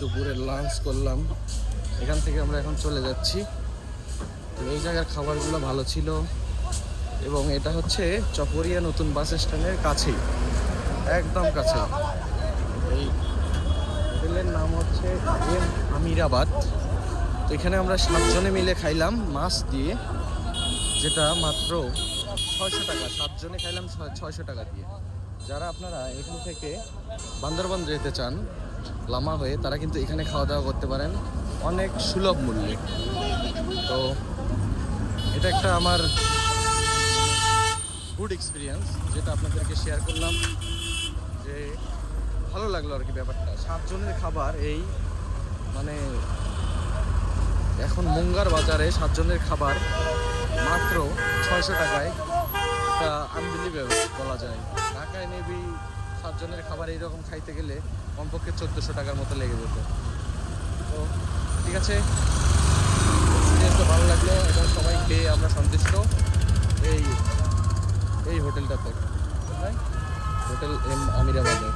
দুপুরে লাঞ্চ করলাম। এখান থেকে আমরা এখন চলে যাচ্ছি। তো এই জায়গার খাবারগুলো ভালো ছিল। এবং এটা হচ্ছে চপরিয়া নতুন বাস স্ট্যান্ডের কাছেই। একদম কাছে এই হোটেলের নাম হচ্ছে এম আমিরাবাদ। তো এখানে আমরা সাতজনে মিলে খাইলাম মাছ দিয়ে, যেটা মাত্র ছয়শো টাকা। সাতজনে খাইলাম ছয়- ছয়শো টাকা দিয়ে। যারা আপনারা এখান থেকে বান্দরবান যেতে চান লামা হয়ে তারা কিন্তু এখানে খাওয়া দাওয়া করতে পারেন অনেক সুলভ মূল্যে। তো এটা একটা আমার গুড এক্সপিরিয়েন্স যেটা আপনাদেরকে শেয়ার করলাম যে ভালো লাগল আর কি ব্যাপারটা। সাতজনের খাবার এই মানে এখন মুঙ্গার বাজারে সাতজনের খাবার মাত্র ছয়শো টাকায়। একটা আনবিলিভেবল বলা যায়। ঢাকায় নেবি সাতজনের খাবার এইরকম খাইতে গেলে কমপক্ষে চোদ্দোশো টাকার মতো লেগে যেত। তো ঠিক আছে। তো ভালো লাগল। এবং সবাই খেয়ে আমরা সন্তুষ্ট। এই এই হোটেলটাতে। Hotel M আমিরাবাদে।